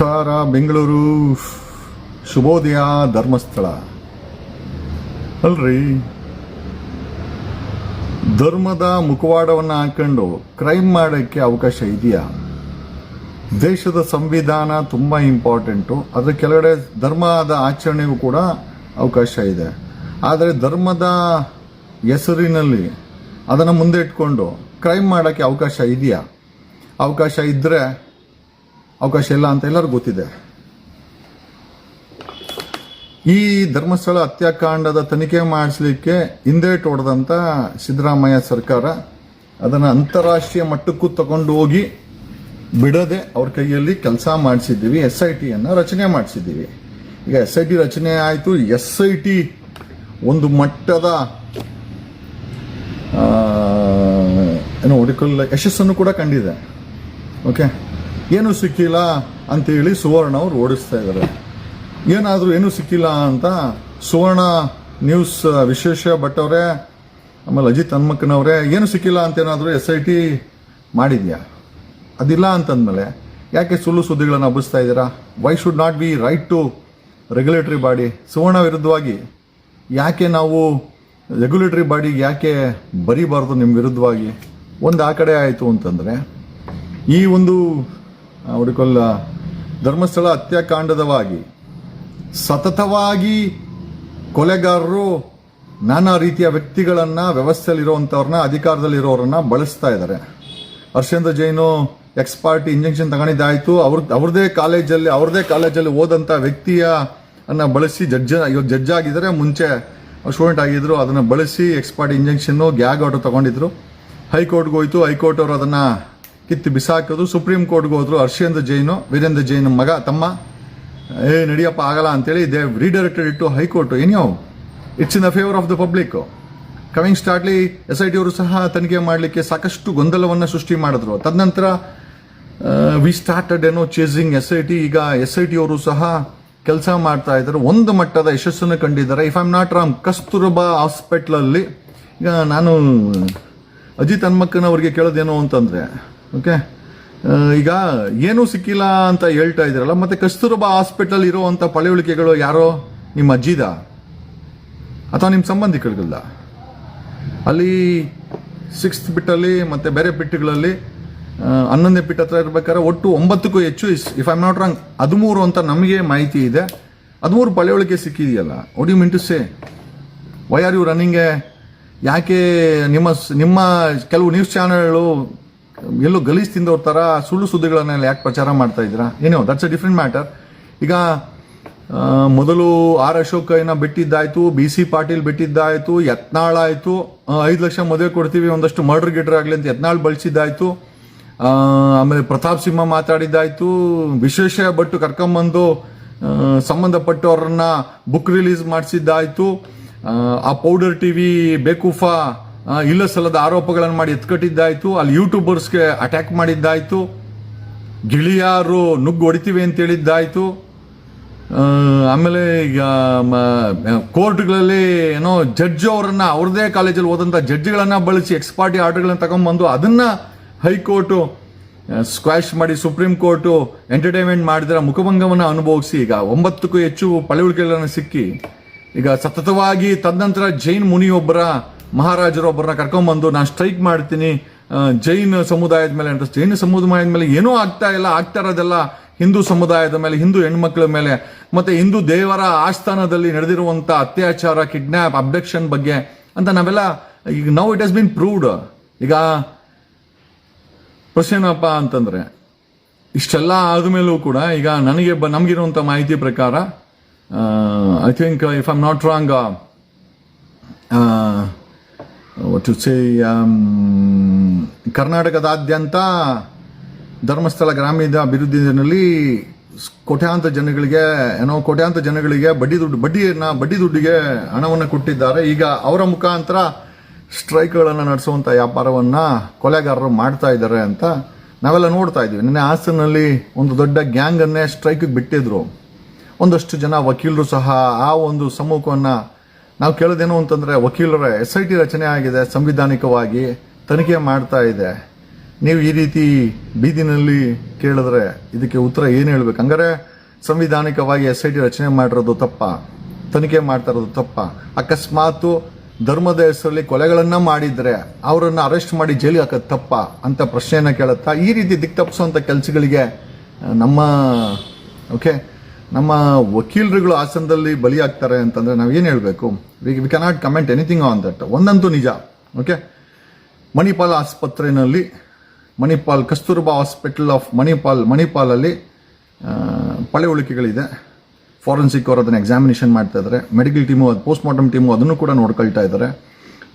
ನಮಸ್ಕಾರ, ಬೆಂಗಳೂರು. ಶುಭೋದಯ ಧರ್ಮಸ್ಥಳ. ಅಲ್ರಿ. ಧರ್ಮದ ಮುಖವಾಡವನ್ನು ಹಾಕೊಂಡು ಕ್ರೈಮ್ ಮಾಡೋಕ್ಕೆ ಅವಕಾಶ ಇದೆಯಾ? ದೇಶದ ಸಂವಿಧಾನ ತುಂಬ ಇಂಪಾರ್ಟೆಂಟು ಅದರ ಕೆಳಗಡೆ ಧರ್ಮದ ಆಚರಣೆಗೂ ಕೂಡ ಅವಕಾಶ ಇದೆ. ಆದರೆ ಧರ್ಮದ ಹೆಸರಿನಲ್ಲಿ ಅದನ್ನು ಮುಂದೆ ಇಟ್ಕೊಂಡು ಕ್ರೈಮ್ ಮಾಡೋಕ್ಕೆ ಅವಕಾಶ ಇದೆಯಾ? ಅವಕಾಶ ಇದ್ದರೆ ಅವಕಾಶ ಇಲ್ಲ ಅಂತ ಎಲ್ಲರಿಗೂ ಗೊತ್ತಿದೆ. ಈ ಧರ್ಮಸ್ಥಳ ಹತ್ಯಾಕಾಂಡದ ತನಿಖೆ ಮಾಡಿಸ್ಲಿಕ್ಕೆ ಹಿಂದೇಟು ಹೊಡೆದಂಥ ಸಿದ್ದರಾಮಯ್ಯ ಸರ್ಕಾರ ಅದನ್ನು ಅಂತಾರಾಷ್ಟ್ರೀಯ ಮಟ್ಟಕ್ಕೂ ತಗೊಂಡು ಹೋಗಿ ಬಿಡದೆ ಅವ್ರ ಕೈಯಲ್ಲಿ ಕೆಲಸ ಮಾಡಿಸಿದ್ದೀವಿ, ಎಸ್ ಐ ಟಿಯನ್ನು ರಚನೆ ಮಾಡಿಸಿದ್ದೀವಿ. ಈಗ ಎಸ್ ಐ ಟಿ ರಚನೆ ಆಯಿತು, ಎಸ್ ಐ ಟಿ ಒಂದು ಮಟ್ಟದ ಏನು ಹುಡುಕಲ್ಲ ಯಶಸ್ಸನ್ನು ಕೂಡ ಕಂಡಿದೆ. ಓಕೆ ಏನು ಸಿಕ್ಕಿಲ್ಲ ಅಂತೇಳಿ ಸುವರ್ಣ ಅವ್ರು ಓಡಿಸ್ತಾ ಇದ್ದಾರೆ. ಏನಾದರೂ ಏನೂ ಸಿಕ್ಕಿಲ್ಲ ಅಂತ ಸುವರ್ಣ ನ್ಯೂಸ್ ವಿಶೇಷ, ಭಟ್ ಅವರೇ, ಆಮೇಲೆ ಅಜಿತ್ ಹನ್ಮಕ್ಕನವರೇ ಏನು ಸಿಕ್ಕಿಲ್ಲ ಅಂತ ಏನಾದರೂ ಎಸ್ ಐ ಟಿ ಮಾಡಿದ್ಯಾ? ಅದಿಲ್ಲ ಅಂತಂದಮೇಲೆ ಯಾಕೆ ಸುಳ್ಳು ಸುದ್ದಿಗಳನ್ನು ಹಬ್ಬಿಸ್ತಾ ಇದ್ದೀರಾ? Why should not be right to regulatory body Suvarna ವಿರುದ್ಧವಾಗಿ ಯಾಕೆ ನಾವು ರೆಗ್ಯುಲೇಟರಿ ಬಾಡಿಗೆ ಯಾಕೆ ಬರೀಬಾರ್ದು ನಿಮ್ಮ ವಿರುದ್ಧವಾಗಿ? ಒಂದು ಆ ಕಡೆ ಆಯಿತು ಅಂತಂದರೆ ಈ ಒಂದು ಹುಡುಕೊಲ್ಲ. ಧರ್ಮಸ್ಥಳ ಹತ್ಯಾಕಾಂಡದವಾಗಿ ಸತತವಾಗಿ ಕೊಲೆಗಾರರು ನಾನಾ ರೀತಿಯ ವ್ಯಕ್ತಿಗಳನ್ನು ವ್ಯವಸ್ಥೆಯಲ್ಲಿರುವಂಥವ್ರನ್ನ ಅಧಿಕಾರದಲ್ಲಿರೋರನ್ನ ಬಳಸ್ತಾ ಇದ್ದಾರೆ. Harshendra Jain ex party injection ತಗೊಂಡಿದ್ದಾಯ್ತು. ಅವ್ರ, ಅವ್ರದೇ ಕಾಲೇಜಲ್ಲಿ ಅವ್ರದೇ ಕಾಲೇಜಲ್ಲಿ ಓದಂಥ ವ್ಯಕ್ತಿಯ ಅನ್ನು ಬಳಸಿ ಜಡ್ಜ್ ಇವಾಗ ಜಡ್ಜ್ ಆಗಿದ್ದಾರೆ. ಮುಂಚೆ ಸ್ಟೂಡೆಂಟ್ ಆಗಿದ್ರು, ಅದನ್ನು ಬಳಸಿ ಎಕ್ಸ್ ಪಾರ್ಟಿ ಇಂಜೆಕ್ಷನ್ನು ಗ್ಯಾಗ್ ಆರ್ಡರ್ ತಗೊಂಡಿದ್ರು. ಹೈಕೋರ್ಟ್ಗೆ ಹೋಯ್ತು. ಹೈಕೋರ್ಟ್ ಅವರು ಅದನ್ನು ಕಿತ್ತು ಬಿಸಾಕೋದು, ಸುಪ್ರೀಂ ಕೋರ್ಟ್ಗೆ ಹೋದ್ರು ಹರ್ಷೇಂದ್ರ ಜೈನು, ವೀರೇಂದ್ರ ಜೈನ್ ಮಗ, ತಮ್ಮ. ಏ, ನಡಿಯಪ್ಪ, ಆಗಲ್ಲ ಅಂತೇಳಿ they redirected it to high court ಎನಿಯೋ it's in the favour of the public coming shortly S I T ಅವರು ಸಹ ತನಿಖೆ ಮಾಡಲಿಕ್ಕೆ ಸಾಕಷ್ಟು ಗೊಂದಲವನ್ನು ಸೃಷ್ಟಿ ಮಾಡಿದ್ರು. ತದನಂತರ ವಿ ಸ್ಟಾರ್ಟೆಡ್ ಏನೋ ಚೇಸಿಂಗ್ ಎಸ್ ಐ ಟಿ ಈಗ ಎಸ್ ಐ ಟಿ ಅವರು ಸಹ ಕೆಲಸ ಮಾಡ್ತಾ ಇದ್ದಾರೆ. ಒಂದು ಮಟ್ಟದ ಯಶಸ್ಸನ್ನು ಕಂಡಿದ್ದಾರೆ. If I'm not wrong Kasturba ಹಾಸ್ಪಿಟ್ಲಲ್ಲಿ ಈಗ ನಾನು ಅಜಿತ್ ಹನ್ಮಕ್ಕನವ್ರಿಗೆ ಕೇಳೋದೇನು ಅಂತಂದ್ರೆ ಓಕೆ ಈಗ ಏನೂ ಸಿಕ್ಕಿಲ್ಲ ಅಂತ ಹೇಳ್ತಾ ಇದ್ದೀರಲ್ಲ, ಮತ್ತೆ ಕಸ್ತೂರಬಾ ಹಾಸ್ಪಿಟಲ್ ಇರುವಂತ ಪಳೆಯುಳಿಕೆಗಳು ಯಾರೋ? ನಿಮ್ಮ ಅಜ್ಜಿದ? ಅಥವಾ ನಿಮ್ಮ ಸಂಬಂಧಿಕಳಿಗಲ್ಲ ಅಲ್ಲಿ ಸಿಕ್ಸ್ತ್ ಬಿಟ್ಟಲ್ಲಿ, ಮತ್ತೆ ಬೇರೆ ಬಿಟ್ಟುಗಳಲ್ಲಿ ಹನ್ನೊಂದನೇ ಪಿಟ್ ಹತ್ರ ಇರ್ಬೇಕಾದ್ರೆ ಒಟ್ಟು ಒಂಬತ್ತಕ್ಕೂ ಹೆಚ್ಚು if I am not wrong ಹದಿಮೂರು ಅಂತ ನಮಗೆ ಮಾಹಿತಿ ಇದೆ. ಹದಿಮೂರು ಪಳೆಯೊಳಿಕೆ ಸಿಕ್ಕಿದೆಯಲ್ಲ ಒಡಿ minute say why are you ರನ್ನಿಂಗೆ ಯಾಕೆ ನಿಮ್ಮ ನಿಮ್ಮ ಕೆಲವು ನ್ಯೂಸ್ ಚಾನೆಲ್ಗಳು ಎಲ್ಲೋ ಗಲೀಜು ತಿಂದವ್ರ ಥರ ಸುಳ್ಳು ಸುದ್ದಿಗಳನ್ನೆಲ್ಲ ಯಾಕೆ ಪ್ರಚಾರ ಮಾಡ್ತಾ ಇದ್ದೀರಾ? ಏನೋ ದಟ್ಸ್ ಅ ಡಿಫ್ರೆಂಟ್ ಮ್ಯಾಟರ್ ಈಗ ಮೊದಲು ಆರ್ ಅಶೋಕಯ್ಯನ ಬಿಟ್ಟಿದ್ದಾಯ್ತು ಬಿ ಸಿ ಪಾಟೀಲ್ ಬಿಟ್ಟಿದ್ದಾಯ್ತು ಯತ್ನಾಳ್ ಆಯಿತು. ಐದು ಲಕ್ಷ ಮದುವೆ ಕೊಡ್ತೀವಿ ಒಂದಷ್ಟು ಮರ್ಡರ್ ಗಿಡ್ರ್ ಆಗಲಿ ಅಂತ ಯತ್ನಾಳ್ ಬಳಸಿದ್ದಾಯ್ತು. ಆಮೇಲೆ ಪ್ರತಾಪ್ ಸಿಂಹ ಮಾತಾಡಿದ್ದಾಯ್ತು. ವಿಶೇಷ ಭಟ್ಟು ಕರ್ಕೊಂಬಂದು ಸಂಬಂಧಪಟ್ಟು ಸಂಬಂಧಪಟ್ಟವ್ರನ್ನ ಬುಕ್ ರಿಲೀಸ್ ಮಾಡಿಸಿದ್ದಾಯಿತು. ಆ, ಪೌಡರ್ ಟಿವಿ ಬೇಕೂಫಾ ಆ, ಇಲ್ಲ ಸಲ್ಲದ ಆರೋಪಗಳನ್ನು ಮಾಡಿ ಎತ್ಕಟ್ಟಿದ್ದಾಯಿತು. ಅಲ್ಲಿ ಯೂಟ್ಯೂಬರ್ಸ್ಗೆ ಅಟ್ಯಾಕ್ ಮಾಡಿದ್ದಾಯಿತು. ಗಿಳಿಯಾರು ನುಗ್ಗು ಹೊಡಿತೀವಿ ಅಂತ ಹೇಳಿದ್ದಾಯ್ತು. ಆಮೇಲೆ ಈಗ ಕೋರ್ಟ್ಗಳಲ್ಲಿ ಏನೋ ಜಡ್ಜ್ ಅವರನ್ನು, ಅವ್ರದೇ ಕಾಲೇಜಲ್ಲಿ ಓದಂಥ ಜಡ್ಜ್ಗಳನ್ನು ಬಳಸಿ ಎಕ್ಸ್ಪಾರ್ಟಿ ಆರ್ಡರ್ಗಳನ್ನು ತಗೊಂಬಂದು ಅದನ್ನು ಅದನ್ನ ಹೈಕೋರ್ಟು ಸ್ಕ್ವಾಶ್ ಮಾಡಿ, ಸುಪ್ರೀಂ ಕೋರ್ಟು ಎಂಟರ್ಟೈನ್ಮೆಂಟ್ ಮಾಡಿದ್ರೆ ಮುಖಭಂಗವನ್ನು ಅನುಭವಿಸಿ, ಈಗ ಒಂಬತ್ತಕ್ಕೂ ಹೆಚ್ಚು ಪಳೆಯುಳಿಕೆಗಳನ್ನು ಸಿಕ್ಕಿ, ಈಗ ಸತತವಾಗಿ ತದನಂತರ ಜೈನ್ ಮುನಿಯೊಬ್ಬರ ಮಹಾರಾಜರೊಬ್ಬರನ್ನ ಕರ್ಕೊಂಬಂದು ನಾನು ಸ್ಟ್ರೈಕ್ ಮಾಡ್ತೀನಿ. ಜೈನ ಸಮುದಾಯದ ಮೇಲೆ ಅಂತ ಜೈನ ಸಮುದಾಯದ ಮೇಲೆ ಏನೂ ಆಗ್ತಾ ಇಲ್ಲ. ಆಗ್ತಾ ಇರೋದೆಲ್ಲ ಹಿಂದೂ ಸಮುದಾಯದ ಮೇಲೆ, ಹಿಂದೂ ಹೆಣ್ಮಕ್ಳ ಮೇಲೆ. ಮತ್ತೆ ಹಿಂದೂ ದೇವರ ಆಸ್ಥಾನದಲ್ಲಿ ನಡೆದಿರುವಂಥ ಅತ್ಯಾಚಾರ ಕಿಡ್ನಾಪ್ ಅಬ್ಡಕ್ಷನ್ ಬಗ್ಗೆ ಅಂತ ನಾವೆಲ್ಲ, ಈಗ now it has been proved ಈಗ ಪ್ರಶ್ನೆನಪ್ಪ ಅಂತಂದರೆ ಅಂತಂದ್ರೆ, ಇಷ್ಟೆಲ್ಲ ಆದಮೇಲೂ ಕೂಡ ಈಗ ನನಗೆ ಬ ನಮಗಿರುವಂಥ ಮಾಹಿತಿ ಪ್ರಕಾರ I think if I'm not wrong to say ಕರ್ನಾಟಕದಾದ್ಯಂತ ಧರ್ಮಸ್ಥಳ ಗ್ರಾಮೀಣ ಅಭಿವೃದ್ಧಿನಲ್ಲಿ ಕೋಟ್ಯಾಂತರ ಜನಗಳಿಗೆ, ಏನೋ ಕೋಟ್ಯಾಂತರ ಜನಗಳಿಗೆ ಬಡ್ಡಿ ದುಡ್ಡು, ಬಡ್ಡಿಯನ್ನು, ಬಡ್ಡಿ ದುಡ್ಡಿಗೆ ಹಣವನ್ನು ಕೊಟ್ಟಿದ್ದಾರೆ. ಈಗ ಅವರ ಮುಖಾಂತರ ಸ್ಟ್ರೈಕ್ಗಳನ್ನು ನಡೆಸುವಂಥ ವ್ಯಾಪಾರವನ್ನು ಕೊಲೆಗಾರರು ಮಾಡ್ತಾ ಇದ್ದಾರೆ ಅಂತ ನಾವೆಲ್ಲ ನೋಡ್ತಾ ಇದ್ದೀವಿ. ನಿನ್ನೆ ಹಾಸನಲ್ಲಿ ಒಂದು ದೊಡ್ಡ ಗ್ಯಾಂಗನ್ನೇ ಸ್ಟ್ರೈಕಿಗೆ ಬಿಟ್ಟಿದ್ರು. ಒಂದಷ್ಟು ಜನ ವಕೀಲರು ಸಹ ಆ ಒಂದು ಸಮೂಹವನ್ನು ನಾವು ಕೇಳೋದೇನು ಅಂತಂದ್ರೆ ವಕೀಲರ ಎಸ್ ಐ ಟಿ ರಚನೆ ಆಗಿದೆ, ಸಂವಿಧಾನಿಕವಾಗಿ ತನಿಖೆ ಮಾಡ್ತಾ ಇದೆ. ನೀವು ಈ ರೀತಿ ಬೀದಿನಲ್ಲಿ ಕೇಳಿದ್ರೆ ಇದಕ್ಕೆ ಉತ್ತರ ಏನು ಹೇಳ್ಬೇಕು? ಹಂಗಾರೆ ಸಂವಿಧಾನಿಕವಾಗಿ ಎಸ್ ಐ ಟಿ ರಚನೆ ಮಾಡಿರೋದು ತಪ್ಪ, ತನಿಖೆ ಮಾಡ್ತಾ ಇರೋದು ತಪ್ಪ. ಅಕಸ್ಮಾತ್ ಧರ್ಮದ ಹೆಸರಲ್ಲಿ ಕೊಲೆಗಳನ್ನು ಮಾಡಿದ್ರೆ ಅವರನ್ನು ಅರೆಸ್ಟ್ ಮಾಡಿ ಜೈಲಿಗೆ ಹಾಕೋದು ತಪ್ಪ ಅಂತ ಪ್ರಶ್ನೆಯನ್ನ ಕೇಳುತ್ತಾ ಈ ರೀತಿ ದಿಕ್ತಪ್ಪಿಸುವಂತ ಕೆಲಸಗಳಿಗೆ ನಮ್ಮ ಓಕೆ ನಮ್ಮ ವಕೀಲರುಗಳು ಆಸನದಲ್ಲಿ ಬಲಿಯಾಗ್ತಾರೆ ಅಂತಂದ್ರೆ ನಾವು ಏನು ಹೇಳಬೇಕು? We we cannot comment anything on that ಒಂದಂತೂ ನಿಜ. ಓಕೆ ಮಣಿಪಾಲ್ ಆಸ್ಪತ್ರೆಯಲ್ಲಿ ಮಣಿಪಾಲ್ ಕಸ್ತೂರ್ಬಾ ಹಾಸ್ಪಿಟಲ್ ಆಫ್ ಮಣಿಪಾಲ್, ಮಣಿಪಾಲಲ್ಲಿ ಪಳೆಯುಳಿಕೆಗಳಿದೆ ಫಾರೆನ್ಸಿಕ್ ಅವರು ಅದನ್ನು ಎಕ್ಸಾಮಿನೇಷನ್ ಮಾಡ್ತಾ ಇದ್ದಾರೆ ಮೆಡಿಕಲ್ ಟೀಮು ಅದು ಪೋಸ್ಟ್ ಮಾರ್ಟಮ್ ಟೀಮು ಅದನ್ನು ಕೂಡ ನೋಡ್ಕೊಳ್ತಾ ಇದ್ದಾರೆ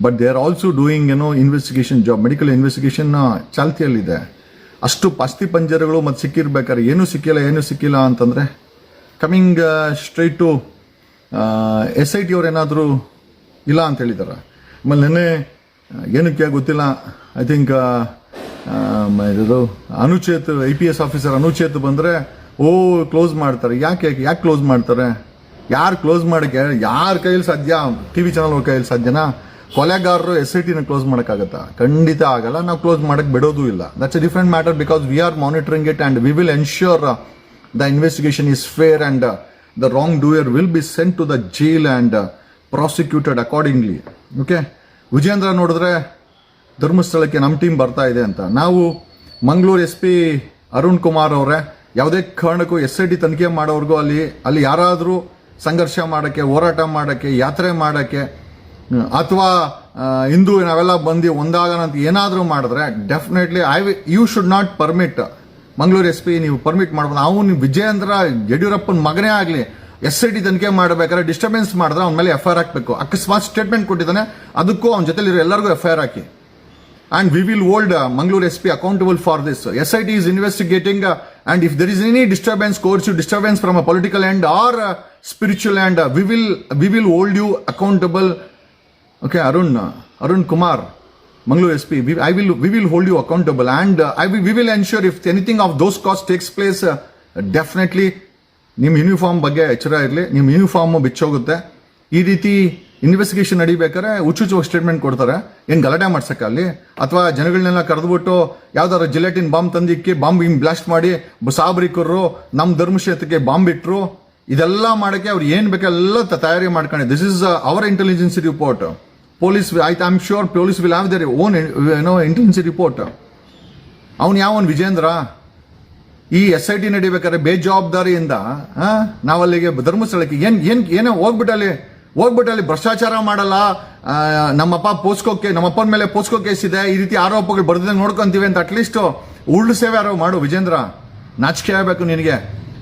but they are also doing ಏನೋ ಇನ್ವೆಸ್ಟಿಗೇಷನ್ ಜಾಬ್ ಮೆಡಿಕಲ್ ಇನ್ವೆಸ್ಟಿಗೇಷನ್ ಚಾಲ್ತಿಯಲ್ಲಿದೆ. ಅಷ್ಟು ಪಾಸ್ತಿ ಪಂಜರಗಳು ಮತ್ತು ಸಿಕ್ಕಿರ್ಬೇಕಾದ್ರೆ ಏನೂ ಸಿಕ್ಕಿಲ್ಲ ಏನೂ ಸಿಕ್ಕಿಲ್ಲ ಅಂತಂದರೆ coming straight to S I T ಅವ್ರು ಏನಾದರೂ ಇಲ್ಲ ಅಂತ ಹೇಳಿದ್ದಾರೆ ಆಮೇಲೆ ನೆನ್ನೆ ಏನಕ್ಕೆ ಗೊತ್ತಿಲ್ಲ. ಐ ಥಿಂಕ್ ಇದು Anuchet I P S officer Anuchet ಬಂದರೆ, ಓ ಕ್ಲೋಸ್ ಮಾಡ್ತಾರೆ. ಯಾಕೆ ಯಾಕೆ ಕ್ಲೋಸ್ ಮಾಡ್ತಾರೆ? ಯಾರು ಕ್ಲೋಸ್ ಮಾಡೋಕ್ಕೆ ಯಾರ ಕೈಯಲ್ಲಿ ಸಾಧ್ಯ? ಟಿ ವಿ ಚಾನಲ್ ಕೈಯಲ್ಲಿ ಸಾಧ್ಯನಾ? ಕೊಲೆಗಾರರು ಎಸ್ ಐ ಟಿನ ಕ್ಲೋಸ್ ಮಾಡೋಕ್ಕಾಗತ್ತಾ? ಖಂಡಿತ ಆಗಲ್ಲ. ನಾವು ಕ್ಲೋಸ್ ಮಾಡೋಕ್ಕೆ ಬಿಡೋದು ಇಲ್ಲ. That's a different matter because we are monitoring it and we will ensure the investigation fair fair and the wrong will will be sent to the and and prosecuted accordingly okay Vijendra ನೋಡಿದ್ರೆ ಧರ್ಮಸ್ಥಳಕ್ಕೆ ನಮ್ಮ team ಬರ್ತಾ ಇದೆ ಅಂತ. ನಾವು Mangaluru S P Arun Kumar ಅವರೇ, ಯಾವುದೇ ಕಾರಣಕ್ಕೂ ಎಸ್ ಐ ಟಿ ತನಿಖೆ ಮಾಡೋವ್ರಿಗೂ ಅಲ್ಲಿ ಅಲ್ಲಿ ಯಾರಾದರೂ ಸಂಘರ್ಷ ಮಾಡೋಕ್ಕೆ, ಹೋರಾಟ ಮಾಡೋಕ್ಕೆ, ಯಾತ್ರೆ ಮಾಡೋಕ್ಕೆ ಅಥವಾ ಇಂದು ನಾವೆಲ್ಲ ಬಂದು ಒಂದಾಗೋಣ ಅಂತ ಏನಾದರೂ ಮಾಡಿದ್ರೆ definitely I you should not permit Mangaluru S ನೀವು ಪರ್ಮಿಟ್ ಮಾಡ್ಬೋದು. ಅವನು ನೀವು ವಿಜಯೇಂದ್ರ ಯಡಿಯೂರಪ್ಪನ ಮಗನೇ ಆಗಲಿ ಎಸ್ ಐ ಟಿ ತನಿಖೆ ಮಾಡಬೇಕಾದ್ರೆ ಡಿಸ್ಟರ್ಬೆನ್ಸ್ ಮಾಡಿದ್ರೆ ಅವನ ಮೇಲೆ ಎಫ್ಐ ಆರ್ ಹಾಕಬೇಕು. ಅಕಸ್ಮಾತ್ ಸ್ಟೇಟ್ಮೆಂಟ್ ಕೊಟ್ಟಿದ್ದಾನೆ, ಅದಕ್ಕೂ ಅವನ ಜೊತೆಲಿರೋ ಇರೋ ಎಲ್ಲರಿಗೂ F I R hockey. And we will hold Mangaluru S P accountable for this S I T is investigating and if there is any disturbance course you disturbance from a political and or spiritual and we will we will hold you accountable okay Arun Arun Kumar Mangalore SP, we, I will we will hold you accountable, and uh, I will, we will ensure if anything of those costs takes place, uh, definitely ನಿಮ್ಮ uniform ಬಗ್ಗೆ ಎಚ್ಚರ ಇರಲಿ ನಿಮ್ಮ uniform ಬಿಚ್ಚೋಗುತ್ತೆ. ಈ ರೀತಿ investigation ನಡಿಬೇಕಾದ್ರೆ ಹುಚ್ಚುಚ್ಚುವಾಗಿ statement ಕೊಡ್ತಾರೆ. ಏನು ಗಲಾಟೆ ಮಾಡ್ಸಕ್ಕ ಅಲ್ಲಿ? ಅಥವಾ ಜನಗಳನ್ನೆಲ್ಲ ಕರೆದುಬಿಟ್ಟು ಯಾವ್ದಾದ್ರು ಜಿಲೆಟಿನ್ ಬಾಂಬ್ ತಂದಿಕ್ಕಿ ಬಾಂಬ್ ಹಿಂಗೆ ಬ್ಲಾಸ್ಟ್ ಮಾಡಿ ಸಾಬ್ರಿಕರು ನಮ್ಮ ಧರ್ಮಕ್ಷೇತ್ರಕ್ಕೆ ಬಾಂಬ್ ಇಟ್ಟರು ಇದೆಲ್ಲ ಮಾಡೋಕ್ಕೆ ಅವ್ರು ಏನು ಬೇಕೆಲ್ಲ ತಯಾರಿ ಮಾಡ್ಕೊಂಡು this is our intelligence report police I am sure police will have their own ಏನೋ ಇಂಟೆಲಿಜೆನ್ಸಿ ರಿಪೋರ್ಟ್ ಅವನು ಯಾವನ್, ವಿಜೇಂದ್ರ? ಈ ಎಸ್ ಐ ಟಿ ನಡಿಬೇಕಾದ್ರೆ ಬೇಜವಾಬ್ದಾರಿಯಿಂದ ನಾವಲ್ಲಿಗೆ ಧರ್ಮಸ್ಥಳಕ್ಕೆ ಏನು ಏನು, ಏನೋ ಹೋಗ್ಬಿಟ್ಟಲ್ಲಿ ಹೋಗ್ಬಿಟ್ಟಲ್ಲಿ ಭ್ರಷ್ಟಾಚಾರ ಮಾಡಲ್ಲ ನಮ್ಮಪ್ಪ ಪೋಸ್ಕೋಕೆ ನಮ್ಮಪ್ಪನ ಮೇಲೆ ಪೋಸ್ಕೋ ಕೇಸ್ ಇದೆ, ಈ ರೀತಿ ಆರೋಪಗಳು ಬರ್ದಂಗೆ ನೋಡ್ಕೊಂತೀವಿ ಅಂತ ಅಟ್ಲೀಸ್ಟ್ ಉಳ್ಳು ಸೇವೆ ಯಾರೋ ಮಾಡು, ವಿಜೇಂದ್ರ. ನಾಚಿಕೆ ಆಗಬೇಕು ನಿನಗೆ.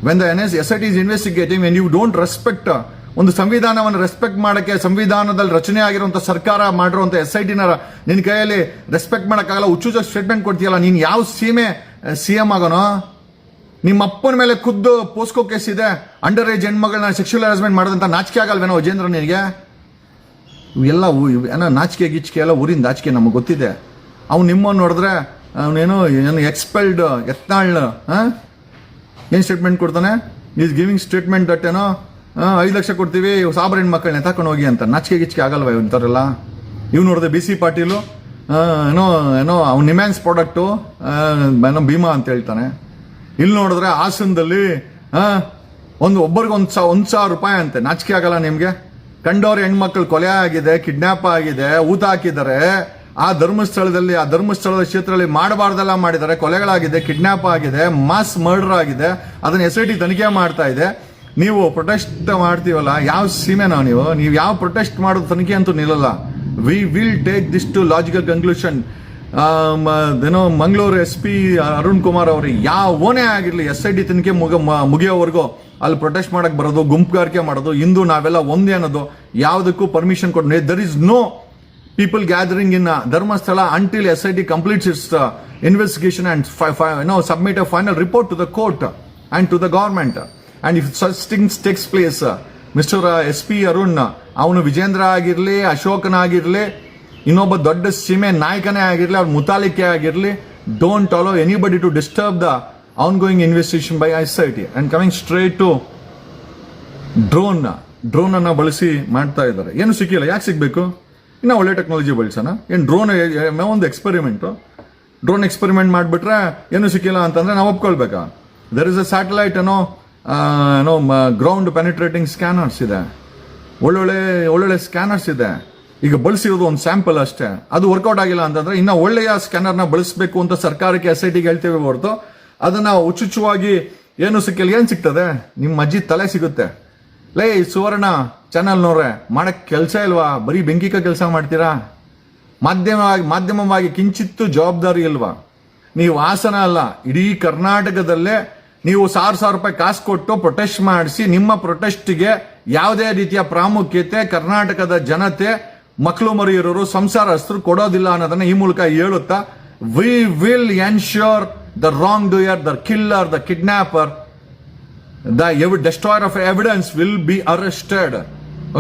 When the N S S I T is investigating and you don't respect ಒಂದು ಸಂವಿಧಾನವನ್ನು ರೆಸ್ಪೆಕ್ಟ್ ಮಾಡಕ್ಕೆ ಸಂವಿಧಾನದಲ್ಲಿ ರಚನೆ ಆಗಿರುವಂಥ ಸರ್ಕಾರ ಮಾಡಿರುವಂಥ ಎಸ್ ಐ ಟಿನ ನಿನ್ನ ಕೈಯಲ್ಲಿ ರೆಸ್ಪೆಕ್ಟ್ ಮಾಡೋಕ್ಕಾಗಲ್ಲ ಹುಚ್ಚುಚ್ಚ ಸ್ಟೇಟ್ಮೆಂಟ್ ಕೊಡ್ತೀಯಲ್ಲ, ನೀನು ಯಾವ ಸೀಮೆ ಸಿ ಎಂ ಆಗೋನೋ? ನಿಮ್ಮ ಅಪ್ಪನ ಮೇಲೆ ಖುದ್ದು ಪೋಸ್ಕೋ ಕೇಸ್ ಇದೆ ಅಂಡರ್ ಏಜ್ ಹೆಣ್ಮಗಳನ್ನ ಸೆಕ್ಷುವಲ್ ಹರಾಸ್ಮೆಂಟ್ ಮಾಡೋದಂತ ನಾಚಿಕೆ ಆಗಲ್ವೇನೋ ವಿಜೇಂದ್ರ ನಿನಗೆ? ಇವೆಲ್ಲ ಏನೋ ನಾಚಿಕೆ ಗಿಚಿಕೆ ಎಲ್ಲ ಊರಿಂದ ಆಚಿಕೆ ನಮಗೆ ಗೊತ್ತಿದೆ. ಅವ್ನು ನಿಮ್ಮನ್ನು ನೋಡಿದ್ರೆ ಅವನೇನು ಏನು ಎಕ್ಸ್ಪೆಲ್ಡ್ ಎತ್ನಾಳ್ ಏನು ಸ್ಟೇಟ್ಮೆಂಟ್ ಕೊಡ್ತಾನೆ? ಈಸ್ ಗಿವಿಂಗ್ ಸ್ಟೇಟ್ಮೆಂಟ್ ದಟ್ ಏನೋ ಐದು ಲಕ್ಷ ಕೊಡ್ತೀವಿ, ಸಾಬ್ರ ಹೆಣ್ಮಕ್ಳನ್ನ ತಕೊಂಡು ಹೋಗಿ ಅಂತ. ನಾಚಿಕೆ ಗಿಚ್ಕೆ ಆಗಲ್ವ ಇಂಥವ್ರೆಲ್ಲ? ಇವ್ ನೋಡಿದೆ ಬಿ ಸಿ ಪಾಟೀಲು ಏನೋ ಏನೋ, ಅವ್ನು ನಿಮ್ಯಾನ್ಸ್ ಪ್ರಾಡಕ್ಟು ಏನೋ ಭೀಮಾ ಅಂತ ಹೇಳ್ತಾನೆ. ಇಲ್ಲಿ ನೋಡಿದ್ರೆ ಹಾಸನದಲ್ಲಿ ಒಂದು, ಒಬ್ಬರಿಗೆ ಒಂದು ಸಾ, ಒಂದು ಸಾವಿರ ರೂಪಾಯಿ ಅಂತೆ. ನಾಚಿಕೆ ಆಗಲ್ಲ ನಿಮಗೆ? ಕಂಡವ್ರ ಹೆಣ್ಮಕ್ಳು ಕೊಲೆ ಆಗಿದೆ ಕಿಡ್ನಾಪ್ ಆಗಿದೆ, ಊತ ಹಾಕಿದ್ದಾರೆ. ಆ ಧರ್ಮಸ್ಥಳದಲ್ಲಿ, ಆ ಧರ್ಮಸ್ಥಳದ ಕ್ಷೇತ್ರದಲ್ಲಿ ಮಾಡಬಾರ್ದೆಲ್ಲ ಮಾಡಿದ್ದಾರೆ. ಕೊಲೆಗಳಾಗಿದೆ ಕಿಡ್ನಾಪ್ ಆಗಿದೆ ಮಾಸ್ ಮರ್ಡರ್ ಆಗಿದೆ. ಅದನ್ನ ಎಸ್ ಐ ಟಿ ತನಿಖೆ ಮಾಡ್ತಾ ಇದೆ. ನೀವು ಪ್ರೊಟೆಸ್ಟ್ ಮಾಡ್ತೀವಲ್ಲ, ಯಾವ ಸೀಮೆನೋ ನೀವು ನೀವು? ಯಾವ ಪ್ರೊಟೆಸ್ಟ್ ಮಾಡೋದು ತನಿಖೆ ಅಂತೂ ನಿಲ್ಲಲ್ಲ. We will take this to logical conclusion ಏನೋ ಮಂಗಳೂರು ಎಸ್ ಪಿ ಅರುಣ್ ಕುಮಾರ್ ಅವರು ಯಾವನೇ ಆಗಿರಲಿ ಎಸ್ ಐ ಡಿ ತನಿಖೆ ಮುಗ ಮುಗಿಯೋವರೆಗೂ ಅಲ್ಲಿ ಪ್ರೊಟೆಸ್ಟ್ ಮಾಡಕ್ ಬರೋದು, ಗುಂಪುಗಾರಿಕೆ ಮಾಡೋದು, ಇಂದು ನಾವೆಲ್ಲ ಒಂದೇ ಅನ್ನೋದು, ಯಾವುದಕ್ಕೂ ಪರ್ಮಿಷನ್ ಕೊಟ್ಟು there is no people gathering in Dharmasthala until S I D completes its investigation and no submit a final report to the court and to the government and if such things takes place mister S P Arun ಅವನು ವಿಜೇಂದ್ರ ಆಗಿರಲಿ ಅಶೋಕನಾಗಿರ್ಲಿ ಇನ್ನೊಬ್ಬ ದೊಡ್ಡ ಸೀಮೆ ನಾಯಕನೇ ಆಗಿರಲಿ ಅವ್ರ ಮುತಾಲಿಕೆ ಆಗಿರಲಿ don't allow anybody to disturb the ongoing investigation by I T and coming straight to drone drone ಅನ್ನ ಬಳಸಿ ಮಾಡ್ತಾ ಇದ್ದಾರೆ. ಏನು ಸಿಕ್ಕಿಲ್ಲ? ಯಾಕೆ ಸಿಗಬೇಕು? ಇನ್ನ ಒಳ್ಳೆ ಟೆಕ್ನಾಲಜಿ ಬಳಸೋಣ? ಏನು ಡ್ರೋನ್ ಒಂದು ಎಕ್ಸ್ಪೆರಿಮೆಂಟು ಡ್ರೋನ್ ಎಕ್ಸ್ಪೆರಿಮೆಂಟ್ ಮಾಡಿಬಿಟ್ರೆ ಏನು ಸಿಕ್ಕಿಲ್ಲ ಅಂತಂದರೆ ನಾವು ಒಪ್ಕೊಳ್ಬೇಕಾ? ದರ್ ಇಸ್ ಅ ಸ್ಯಾಟಲೈಟ್ ಆ, ಏನೋ ಗ್ರೌಂಡ್ ಪೆನಿಟ್ರೇಟಿಂಗ್ ಸ್ಕ್ಯಾನರ್ಸ್ ಇದೆ. ಒಳ್ಳೊಳ್ಳೆ ಒಳ್ಳೊಳ್ಳೆ ಸ್ಕ್ಯಾನರ್ಸ್ ಇದೆ. ಈಗ ಬಳಸಿರೋದು ಒಂದು ಸ್ಯಾಂಪಲ್ ಅಷ್ಟೇ. ಅದು ವರ್ಕೌಟ್ ಆಗಿಲ್ಲ ಅಂತಂದ್ರೆ ಇನ್ನ ಒಳ್ಳೆಯ ಸ್ಕ್ಯಾನರ್ನ ಬಳಸಬೇಕು ಅಂತ ಸರ್ಕಾರಕ್ಕೆ ಎಸ್ ಐ ಟಿಗೆ ಹೇಳ್ತೇವೆ ಹೊರತು, ಅದನ್ನ ಉಚುಚುವಾಗಿ ಏನು ಸಿಕ್ಕಿಲ್ಲ, ಏನು ಸಿಗ್ತದೆ? ನಿಮ್ಮ ಅಜ್ಜಿ ತಲೆ ಸಿಗುತ್ತೆ. ಲೇ ಸುವರ್ಣ ಚಾನಲ್ ನೋಡ್ರೆ, ಮಾಡಕ್ ಕೆಲಸ ಇಲ್ವಾ? ಬರೀ ಬೆಂಕಿಕ ಕೆಲಸ ಮಾಡ್ತೀರಾ? ಮಾಧ್ಯಮವಾಗಿ ಮಾಧ್ಯಮವಾಗಿ ಕಿಂಚಿತ್ತು ಜವಾಬ್ದಾರಿ ಇಲ್ವಾ? ನೀವು ಹಾಸನ ಅಲ್ಲ, ಇಡೀ ಕರ್ನಾಟಕದಲ್ಲೇ ನೀವು ಸಾವಿರ ಸಾವಿರ ರೂಪಾಯಿ ಕಾಸು ಕೊಟ್ಟು ಪ್ರೊಟೆಸ್ಟ್ ಮಾಡಿಸಿ ನಿಮ್ಮ ಪ್ರೊಟೆಸ್ಟ್ಗೆ ಯಾವುದೇ ರೀತಿಯ ಪ್ರಾಮುಖ್ಯತೆ, ಕರ್ನಾಟಕದ ಜನತೆ, ಮಕ್ಕಳು ಸಂಸಾರ ಸಂಸಾರಸ್ಥರು ಕೊಡೋದಿಲ್ಲ ಅನ್ನೋದನ್ನ ಈ ಮೂಲಕ ಹೇಳುತ್ತಾ we will ensure the wrongdoer the killer the kidnapper the ಎವ್ destroyer of evidence will be arrested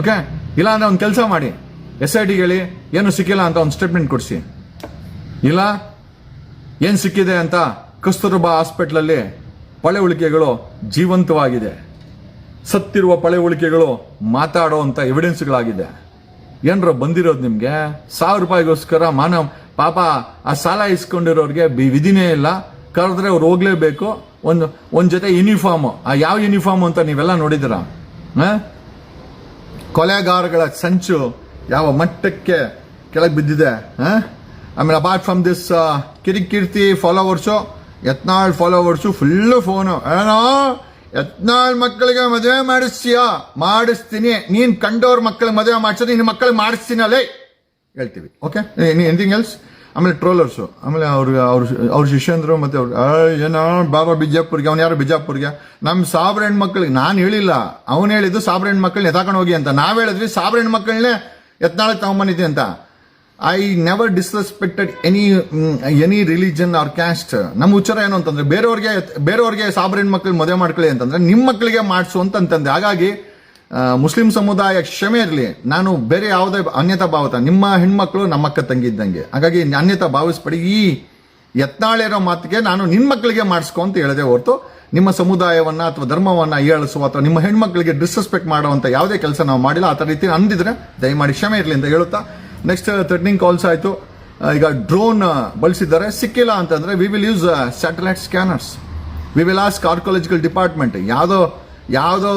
okay ಇಲ್ಲ ಅಂದ್ರೆ ಒಂದು ಕೆಲಸ ಮಾಡಿ. ಎಸ್ ಐ ಟಿ ಹೇಳಿ, ಏನು ಸಿಕ್ಕಿಲ್ಲ ಅಂತ ಒಂದು ಸ್ಟೇಟ್ಮೆಂಟ್ ಕೊಡಿಸಿ. ಇಲ್ಲ? ಏನು ಸಿಕ್ಕಿದೆ ಅಂತ ಕಸ್ತೂರ್ಬಾ ಹಾಸ್ಪಿಟ್ಲಲ್ಲಿ ಪಳೆ ಉಳಿಕೆಗಳು ಜೀವಂತವಾಗಿದೆ. ಸತ್ತಿರುವ ಪಳೆ ಉಳಿಕೆಗಳು ಮಾತಾಡೋ ಅಂತ ಎವಿಡೆನ್ಸ್ಗಳಾಗಿದೆ ಏನರ ಬಂದಿರೋದು ನಿಮಗೆ? ಸಾವಿರ ರೂಪಾಯಿಗೋಸ್ಕರ ಮಾನವ, ಪಾಪ ಆ ಸಾಲ ಇಸ್ಕೊಂಡಿರೋರಿಗೆ ಬಿ ವಿಧಿನೇ ಇಲ್ಲ. ಕರೆದ್ರೆ ಅವ್ರು ಹೋಗ್ಲೇಬೇಕು. ಒಂದು ಒಂದು ಜೊತೆ ಯೂನಿಫಾರ್ಮ್ ಆ ಯಾವ ಯೂನಿಫಾರ್ಮ್ ಅಂತ ನೀವೆಲ್ಲ ನೋಡಿದಿರ ಕೊಲೆಗಾರಗಳ ಸಂಚು ಯಾವ ಮಟ್ಟಕ್ಕೆ ಕೆಳಗೆ ಬಿದ್ದಿದೆ? ಆಮೇಲೆ apart from this Kirik Keerthi followers Yatnal followers full phone ಏನೋ? ಯತ್ನಾಳ್ ಮಕ್ಕಳಿಗೆ ಮದುವೆ ಮಾಡಿಸ್ತೀಯ? ಮಾಡಿಸ್ತೀನಿ. ನೀನ್ ಕಂಡೋರ್ ಮಕ್ಕಳಿಗೆ ಮದುವೆ ಮಾಡಿಸೋದು, ನಿನ್ನ ಮಕ್ಕಳಿಗೆ ಮಾಡಿಸ್ತೀನಿ ಅಲ್ಲೇ. ಹೇಳ್ತೀವಿ. ಓಕೆ ಎನಿಥಿಂಗ್ ಎಲ್ಸ್ ಆಮೇಲೆ ಟ್ರೋಲರ್ಸು ಆಮೇಲೆ ಅವ್ರಿಗೆ ಅವ್ರ ಅವ್ರ ಶಿಷ್ಯಂದರು ಮತ್ತೆ ಅವ್ರು ಏನೋ ಬಾಬಾ ಬಿಜಾಪುರ್ಗೆ, ಅವ್ನು ಯಾರು ಬಿಜಾಪುರ್ಗೆ? ನಮ್ಮ ಸಾಬ್ರ ಹೆಣ್ಮಕ್ಳಿಗೆ ನಾನು ಹೇಳಿಲ್ಲ. ಅವನು ಹೇಳಿದ್ದು ಸಾಬ್ರ ಹೆಣ್ಮಕ್ಳನ್ನ ಎತ್ತಾಕೊಂಡು ಹೋಗಿ ಅಂತ. ನಾವು ಹೇಳಿದ್ವಿ ಸಾಬ್ರ ಹೆಣ್ಮಕ್ಳನ್ನೇ ಎತ್ನಾಳಕ್ಕೆ ತಗೊಂಬಂದಿದ್ದೆ ಅಂತ. I never disrespected any any religion or caste ನಮ್ಮ ಉಚ್ಚಾರ ಏನು ಅಂತಂದ್ರೆ, ಬೇರೆಯವ್ರಿಗೆ ಬೇರೆಯವ್ರಿಗೆ ಸಾಬರಿನ ಮಕ್ಕಳು ಮದುವೆ ಮಾಡ್ಕೊಳ್ಳಿ ಅಂತಂದ್ರೆ ನಿಮ್ಮ ಮಕ್ಕಳಿಗೆ ಮಾಡಿಸು ಅಂತಂತಂದೆ. ಹಾಗಾಗಿ ಮುಸ್ಲಿಂ ಸಮುದಾಯ ಕ್ಷಮೆ ಇರಲಿ. ನಾನು ಬೇರೆ ಯಾವುದೇ ಅನ್ಯತಾ ಭಾವತ, ನಿಮ್ಮ ಹೆಣ್ಮಕ್ಳು ನಮ್ಮ ಅಕ್ಕ ತಂಗಿ ಇದ್ದಂಗೆ. ಹಾಗಾಗಿ, ಅನ್ಯತಾ ಭಾವಿಸ್ಬೇಡಿ. ಈ ಎತ್ನಾಳಿರೋ ಮಾತಿಗೆ ನಾನು ನಿನ್ನ ಮಕ್ಕಳಿಗೆ ಮಾಡಿಸ್ಕೊ ಅಂತ ಹೇಳದೆ ಹೊರತು, ನಿಮ್ಮ ಸಮುದಾಯವನ್ನ ಅಥವಾ ಧರ್ಮವನ್ನ ಏಳಿಸುವ ಅಥವಾ ನಿಮ್ಮ ಹೆಣ್ಮಕ್ಳಿಗೆ ಡಿಸ್ರೆಸ್ಪೆಕ್ಟ್ ಮಾಡುವಂತ ಯಾವುದೇ ಕೆಲಸ ನಾವು ಮಾಡಿಲ್ಲ. ಆ ಥರ ರೀತಿ ಅಂದಿದ್ರೆ ದಯಮಾಡಿ ಕ್ಷಮೆ ಇರಲಿ ಅಂತ ಹೇಳುತ್ತಾ. ನೆಕ್ಸ್ಟ್ ಥ್ರೆಟ್ನಿಂಗ್ ಕಾಲ್ಸ್ ಆಯಿತು. ಈಗ ಡ್ರೋನ್ ಬಳಸಿದ್ದಾರೆ. ಸಿಕ್ಕಿಲ್ಲ ಅಂತಂದರೆ we will use satellite scanners we will ask archaeological department ಯಾವುದೋ ಯಾವುದೋ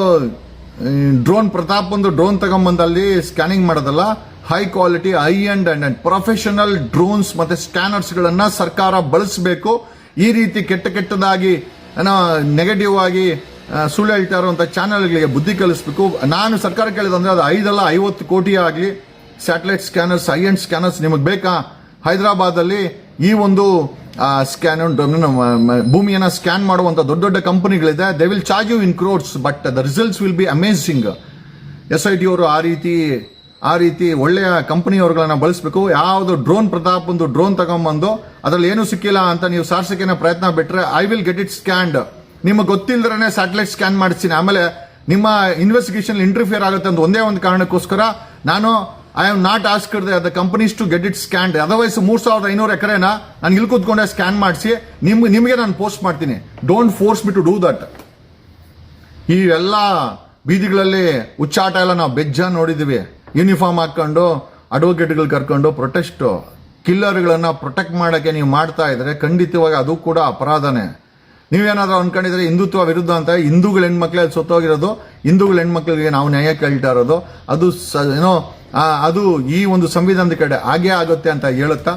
ಡ್ರೋನ್ ಪ್ರತಾಪ್ ಒಂದು ಡ್ರೋನ್ ತಗೊಂಬಂದಲ್ಲಿ ಸ್ಕ್ಯಾನಿಂಗ್ ಮಾಡೋದಲ್ಲ high quality high and and and professional drones ಮತ್ತು ಸ್ಕ್ಯಾನರ್ಸ್ಗಳನ್ನು ಸರ್ಕಾರ ಬಳಸಬೇಕು. ಈ ರೀತಿ ಕೆಟ್ಟ ಕೆಟ್ಟದಾಗಿ, ಏನೋ ನೆಗೆಟಿವ್ ಆಗಿ ಸುಳ್ಳು ಹೇಳ್ತಾ ಇರುವಂಥ ಚಾನೆಲ್ಗಳಿಗೆ ಬುದ್ಧಿ ಕಲಿಸ್ಬೇಕು. ನಾನು ಸರ್ಕಾರ ಕೇಳಿದಂದ್ರೆ ಅದು ಐದಲ್ಲ ಐವತ್ತು ಕೋಟಿ ಆಗಲಿ satellite scanners I and scanners ನಿಮಗೆ ಬೇಕಾ? ಹೈದರಾಬಾದಲ್ಲಿ ಈ ಒಂದು ಸ್ಕ್ಯಾನ್ ಭೂಮಿಯನ್ನು ಸ್ಕ್ಯಾನ್ ಮಾಡುವಂತ ದೊಡ್ಡ ದೊಡ್ಡ ಕಂಪನಿಗಳಿದೆ. They will charge you in crores but the results will be amazing S I T ಅವರು ಆ ರೀತಿ ಆ ರೀತಿ ಒಳ್ಳೆಯ ಕಂಪನಿಯವ್ರುಗಳನ್ನ ಬಳಸಬೇಕು. ಯಾವುದು ಡ್ರೋನ್ ಪ್ರತಾಪ್ ಒಂದು ಡ್ರೋನ್ ತಗೊಂಬಂದು, ಅದ್ರಲ್ಲಿ ಏನು ಸಿಕ್ಕಿಲ್ಲ ಅಂತ ನೀವು ಸಾರ್ಸಕ್ಕೆ ಪ್ರಯತ್ನ ಬಿಟ್ಟರೆ I will get it scanned ನಿಮಗೆ ಗೊತ್ತಿಲ್ಲದ್ರೆ ಸ್ಯಾಟಲೈಟ್ ಸ್ಕ್ಯಾನ್ ಮಾಡಿಸ್ತೀನಿ. ಆಮೇಲೆ ನಿಮ್ಮ ಇನ್ವೆಸ್ಟಿಗೇಷನ್ ಇಂಟರ್ಫಿಯರ್ ಆಗುತ್ತೆ ಅಂತ ಒಂದೇ ಒಂದು ಕಾರಣಕ್ಕೋಸ್ಕರ ನಾನು I am not asker the companies to get it scan otherwise ಮೂರ್ ಸಾವಿರದ ಐನೂರು ಎಕರೆನ ನಾನು ಇಲ್ಲಿ ಕೂತ್ಕೊಂಡೆ ಸ್ಕ್ಯಾನ್ ಮಾಡಿಸಿ ನಿಮ್ ನಿಮಗೆ ನಾನು ಪೋಸ್ಟ್ ಮಾಡ್ತೀನಿ. Don't force me to do that ಈ ಎಲ್ಲ ಬೀದಿಗಳಲ್ಲಿ ಉಚ್ಚಾಟ ಎಲ್ಲ ನಾವು ಬೆಜ್ಜ ನೋಡಿದ್ದೀವಿ ಯೂನಿಫಾರ್ಮ್ ಹಾಕೊಂಡು ಅಡ್ವೊಕೇಟ್ಗಳು ಕರ್ಕೊಂಡು ಪ್ರೊಟೆಸ್ಟ್ ಕಿಲ್ಲರ್ಗಳನ್ನು ಪ್ರೊಟೆಕ್ಟ್ ಮಾಡಕ್ಕೆ ನೀವು ಮಾಡ್ತಾ ಇದ್ರೆ ಖಂಡಿತವಾಗಿ ಅದು ಕೂಡ ಅಪರಾಧನೇ. ನೀವೇನಾದ್ರೂ ಅನ್ಕೊಂಡಿದ್ರೆ ಹಿಂದುತ್ವ ವಿರುದ್ಧ ಅಂತ ಹಿಂದೂಗಳ ಹೆಣ್ಮಕ್ಳಲ್ಲಿ ಸೊತ್ತೋಗಿರೋದು, ಹಿಂದೂಗಳ ಹೆಣ್ಮಕ್ಳಿಗೆ ನಾವು ನ್ಯಾಯ ಕೇಳ್ತಾ ಇರೋದು, ಅದು ಸ- ಏನೋ ಅದು ಈ ಒಂದು ಸಂವಿಧಾನದ ಕಡೆ ಹಾಗೆ ಆಗುತ್ತೆ ಅಂತ ಹೇಳುತ್ತಾ?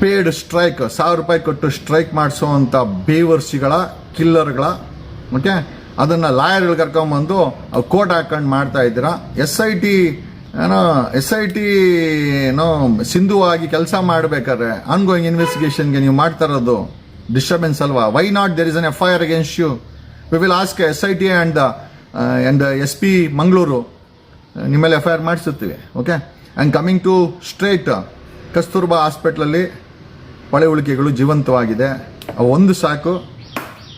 ಪೇಡ್ ಸ್ಟ್ರೈಕ್, ಸಾವಿರ ರೂಪಾಯಿ ಕೊಟ್ಟು ಸ್ಟ್ರೈಕ್ ಮಾಡಿಸುವಂಥ ಬೇವರ್ಸಿಗಳ, ಕಿಲ್ಲರ್ಗಳ, ಓಕೆ? ಅದನ್ನು ಲಾಯರ್ಗಳು ಕರ್ಕೊಂಬಂದು ಕೋರ್ಟ್ ಹಾಕೊಂಡು ಮಾಡ್ತಾ ಇದ್ದೀರಾ? ಎಸ್ ಐ ಟಿ ಏನೋ ಎಸ್ ಐ ಟಿ ಏನೋ ಸಿಂಧುವಾಗಿ ಕೆಲಸ ಮಾಡಬೇಕಾದ್ರೆ ಆನ್ ಗೋಯಿಂಗ್ ಇನ್ವೆಸ್ಟಿಗೇಷನ್ಗೆ ನೀವು ಮಾಡ್ತಾ ಇರೋದು ಡಿಸ್ಟರ್ಬೆನ್ಸ್ ಅಲ್ವಾ? Why not there is an F I R against you we will ask S I T and the S P Mangaluru ನಿಮ್ಮಲ್ಲಿ F I R ಮಾಡಿಸುತ್ತೀವಿ okay and coming to straight Kasturba ಹಾಸ್ಪಿಟ್ಲಲ್ಲಿ ಪಳೆ ಉಳಿಕೆಗಳು ಜೀವಂತವಾಗಿದೆ. ಒಂದು ಸಾಕು,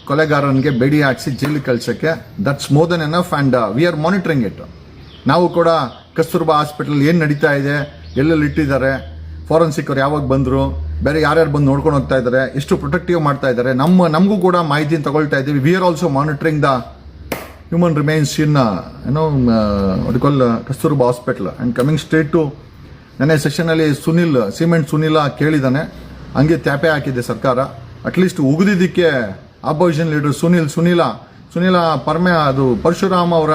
ಕೊಲೆಗಾರನಿಗೆ ಬೇಡಿ ಹಾಕಿಸಿ ಜೈಲಿಗೆ ಕಳ್ಸೋಕ್ಕೆ. That's more than enough and we are monitoring it ನಾವು ಕೂಡ ಕಸ್ತೂರ್ಬಾ ಹಾಸ್ಪಿಟಲ್ ಏನು ನಡೀತಾ ಇದೆ, ಎಲ್ಲೆಲ್ಲಿ ಇಟ್ಟಿದ್ದಾರೆ ಫಾರೆನ್ಸಿಕ್ ಅವ್ರು ಯಾವಾಗ ಬಂದರು, ಬೇರೆ ಯಾರ್ಯಾರು ಬಂದು ನೋಡ್ಕೊಂಡು ಹೋಗ್ತಾ ಇದ್ದಾರೆ, ಎಷ್ಟು ಪ್ರೊಟೆಕ್ಟಿವ್ ಮಾಡ್ತಾ ಇದ್ದಾರೆ, ನಮ್ಮ, ನಮಗೂ ಕೂಡ ಮಾಹಿತಿನ ತಗೊಳ್ತಾ ಇದ್ದೀವಿ we are also monitoring the human remains in, uh, you know, uh, what you call uh, Kasturba Hospital. And coming straight to ಸೆಕ್ಷನಲ್ಲಿ ಸುನಿಲ್ ಸಿಮೆಂಟ್ ಸುನಿಲ ಕೇಳಿದಾನೆ. ಹಂಗೆ ತ್ಯಾಪೆ ಹಾಕಿದೆ ಸರ್ಕಾರ. ಅಟ್ಲೀಸ್ಟ್ ಉಗಿದಿದ್ದಕ್ಕೆ ಆಪೋಸಿಷನ್ ಲೀಡರ್ ಸುನಿಲ್ ಸುನಿಲ. ಸುನಿಲ ಪರಮೆ ಅದು ಪರಶುರಾಮ್ ಅವರ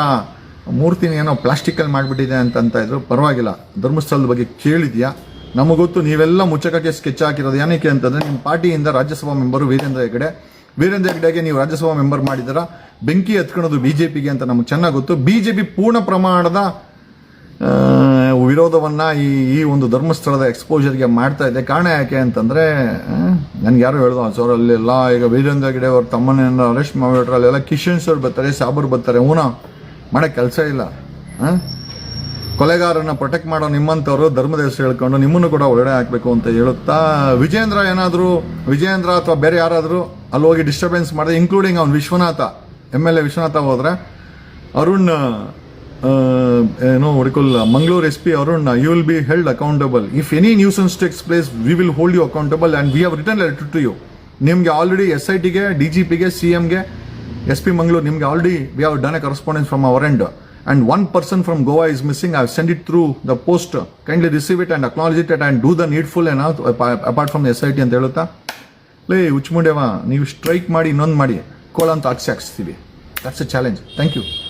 ಮೂರ್ತಿನ ಏನೋ ಪ್ಲಾಸ್ಟಿಕಲ್ಲಿ ಮಾಡಿಬಿಟ್ಟಿದೆ ಅಂತ ಅಂತ ಇದ್ರು. ಪರವಾಗಿಲ್ಲ. ಧರ್ಮಸ್ಥಳದ ಬಗ್ಗೆ ಕೇಳಿದ್ಯಾ? ನಮಗೊತ್ತು ನೀವೆಲ್ಲ ಮುಚ್ಚಕಕ್ಕೆ ಸ್ಕೆಚ್ ಹಾಕಿರೋದು ಏನಕ್ಕೆ ಅಂತಂದರೆ ನಿಮ್ಮ ಪಾರ್ಟಿಯಿಂದ ರಾಜ್ಯಸಭಾ ಮೆಂಬರು ವೀರೇಂದ್ರ ಹೆಗಡೆ ವೀರೇಂದ್ರ ಹೆಗಡೆಗೆ ನೀವು ರಾಜ್ಯಸಭಾ ಮೆಂಬರ್ ಮಾಡಿದ್ದೀರಾ? ಬೆಂಕಿ ಹತ್ಕೊಳ್ಳೋದು ಪಿಗೆ ಅಂತ ನಮ್ಗೆ ಚೆನ್ನಾಗಿ ಗೊತ್ತು. ಬಿಜೆಪಿ ಪೂರ್ಣ ಪ್ರಮಾಣದ ವಿರೋಧವನ್ನು ಈ ಈ ಒಂದು ಧರ್ಮಸ್ಥಳದ ಎಕ್ಸ್ಪೋಜರ್ಗೆ ಮಾಡ್ತಾ ಇದೆ. ಕಾರಣ ಯಾಕೆ ಅಂತಂದ್ರೆ ನನಗೆ ಯಾರು ಹೇಳ್ದು ಸರ್ ಅಲ್ಲೆಲ್ಲ ಈಗ ವೀರೇಂದ್ರ ಗಿಡೆ ಅವ್ರ ತಮ್ಮನೇನ ಅರೆಸ್ಟ್ ಮಾಡಿಬಿಟ್ರೆ ಅಲ್ಲೆಲ್ಲ ಕಿಶನ್ ಸರ್ ಬರ್ತಾರೆ, ಸಾಬರ್ ಬರ್ತಾರೆ ಊನ ಮಾಡೋ ಕೆಲಸ ಇಲ್ಲ. ಕೊಲೆಗಾರನ್ನ ಕೊಲೆಗಾರನ ಪ್ರೊಟೆಕ್ಟ್ ಮಾಡೋ ನಿಮ್ಮಂಥವ್ರು ಧರ್ಮದ ಹೇಳ್ಕೊಂಡು ನಿಮ್ಮನ್ನು ಕೂಡ ಒಳಗಡೆ ಹಾಕಬೇಕು ಅಂತ ಹೇಳುತ್ತಾ, ವಿಜೇಂದ್ರ ಏನಾದರೂ, ವಿಜೇಂದ್ರ ಅಥವಾ ಬೇರೆ ಯಾರಾದರೂ ಅಲ್ಲಿ ಹೋಗಿ ಡಿಸ್ಟರ್ಬೆನ್ಸ್ ಮಾಡಿದೆ ಇನ್ಕ್ಲೂಡಿಂಗ್ ಅವ್ನು Vishwanath. M L A Vishwanath ಹೋದ್ರೆ ಅರುಣ್ ಏನು ಒಡಿಕೊಲ್ Mangaluru S P Arun you will be held accountable if any nuisance takes place we will hold you accountable and we have return letter to you ನಿಮಗೆ already S I ಟಿಗೆ D G ಪಿಗೆ C ಎಮ್ಗೆ S P Mangaluru ನಿಮಗೆ already we have done a correspondence from our end and one person from Goa is missing I send it through the post kindly receive it and acknowledge it and do the needful ಏನೋ apart from S I T ಅಂತ ಹೇಳುತ್ತಾ? ಲೇ ಉಚ್ಮುಂಡೆವಾ ನೀವು strike ಮಾಡಿ ಇನ್ನೊಂದು ಮಾಡಿ. Kolan to accept CBA. That's a challenge. Thank you.